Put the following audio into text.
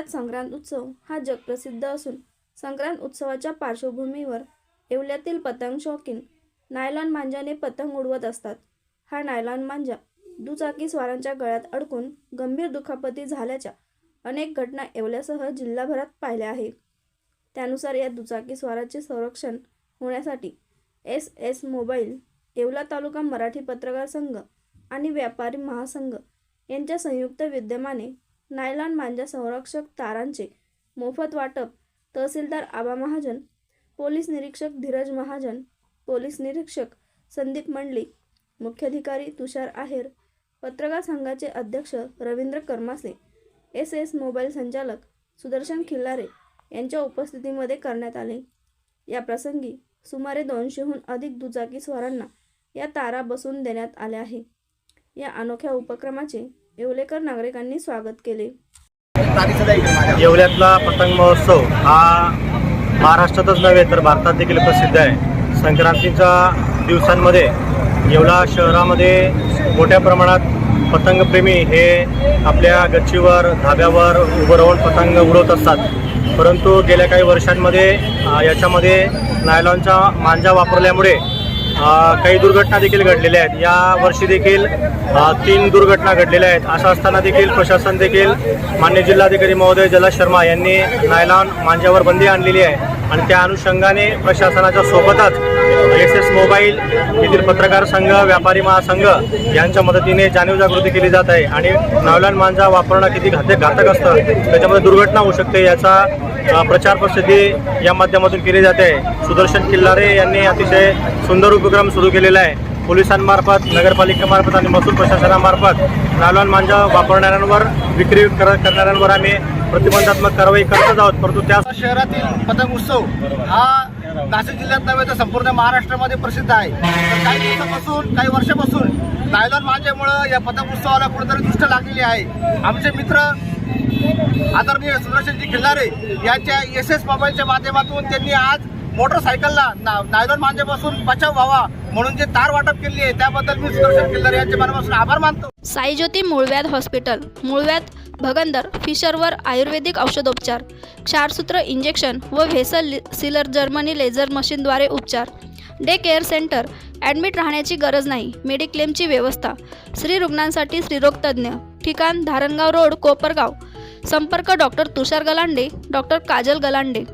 येवल्यात संक्रांत उत्सव हा जगप्रसिद्ध असून संक्रांत उत्सवाच्या पार्श्वभूमीवर येवल्यातील पतंग शौकीन नायलॉन मांजाने पतंग उडवत असतात. हा नायलॉन मांजा दुचाकी स्वारांच्या गळ्यात अडकून गंभीर दुखापती झाल्याच्या अनेक घटना येवल्यासह जिल्हाभरात पाहिल्या आहे त्यानुसार या दुचाकी स्वाराचे संरक्षण होण्यासाठी एस एस मोबाईल येवला तालुका मराठी पत्रकार संघ आणि व्यापारी महासंघ यांच्या संयुक्त विद्यमाने नायलॉन मांजा संरक्षक तारांचे मोफत वाटप तहसीलदार आबा महाजन पोलीस निरीक्षक धीरज महाजन पोलीस निरीक्षक संदीप मंडली मुख्याधिकारी तुषार आहेर पत्रकार संघाचे अध्यक्ष Ravindra Karmase S S mobile संचालक सुदर्शन खिल्लारे यांच्या उपस्थितीमध्ये करण्यात आले. या प्रसंगी सुमारे दोनशेहून अधिक दुचाकी स्वारांना या तारा बसवून देण्यात आल्या आहे या अनोख्या उपक्रमाचे येवलेकर नागरिकांनी स्वागत केले. येवल्यातला पतंग महोत्सव हा महाराष्ट्रातच नव्हे तर भारतात देखील प्रसिद्ध आहे. संक्रांतीच्या दिवसांमध्ये येवला शहरामध्ये मोठ्या प्रमाणात पतंगप्रेमी हे आपल्या गच्चीवर धाब्यावर उभं राहून पतंग उडवत असतात. परंतु गेल्या काही वर्षांमध्ये याच्यामध्ये नायलॉनचा मांजा वापरल्यामुळे काही दुर्घटना देखील घडलेल्या आहेत. या वर्षी देखील तीन दुर्घटना घडलेल्या आहेत. असं असताना देखील प्रशासन देखील मान्य जिल्हाधिकारी महोदय जला शर्मा यांनी नायलॉन मांजावर बंदी आणलेली आहे. आणि त्या अनुषंगाने प्रशासनाच्या सोबतच एस एस मोबाईल येथील पत्रकार संघ व्यापारी महासंघ यांच्या मदतीने जाणीव जागृती केली जात आहे. आणि नायलॉन मांजा वापरणं किती घातक घातक असतं त्याच्यामध्ये दुर्घटना होऊ शकते याचा प्रचार प्रसिद्धी या माध्यमातून केली जाते. सुदर्शन किल्लारे यांनी अतिशय सुंदर उपक्रम सुरू केलेला आहे. पोलिसांमार्फत नगरपालिकेमार्फत आणि महसूल प्रशासनामार्फत नायलॉन मांजा वापरणाऱ्यांवर विक्री कर करणाऱ्यांवर आम्ही प्रतिबंधात्मक कारवाई करतच आहोत. परंतु त्या शहरातील पतंग उत्सव हा नाशिक जिल्ह्यात नव्हे तर संपूर्ण महाराष्ट्रामध्ये प्रसिद्ध आहे. तर काही दिवसापासून काही वर्षापासून नायलॉन मांजामुळं या पतंग उत्सवाला कुठेतरी दृष्ट लागलेली आहे. आमचे मित्र आदरणीय सुदर्शनजी खिल्लारे यांच्या एस एस मोबाईलच्या माध्यमातून त्यांनी आज मोटरसायकलला ना नायलॉन बचाव व्हावा म्हणून जे तार वाटप केली आहे त्याबद्दल मी सुदर्शन किल्लर यांचे मनापासून आभार मानतो. साईज्योती मूळव्याध हॉस्पिटल मूळव्याध भगंदर फिशरवर आयुर्वेदिक औषधोपचार क्षारसूत्र इंजेक्शन व व्हेसल सिलर जर्मनी लेझर मशीनद्वारे उपचार. डे केअर सेंटर ॲडमिट राहण्याची गरज नाही मेडिक्लेमची व्यवस्था. स्त्री रुग्णांसाठी स्त्रीरोगतज्ज्ञ ठिकाण धारणगाव रोड कोपरगाव. संपर्क डॉक्टर तुषार गलांडे डॉक्टर काजल गलांडे.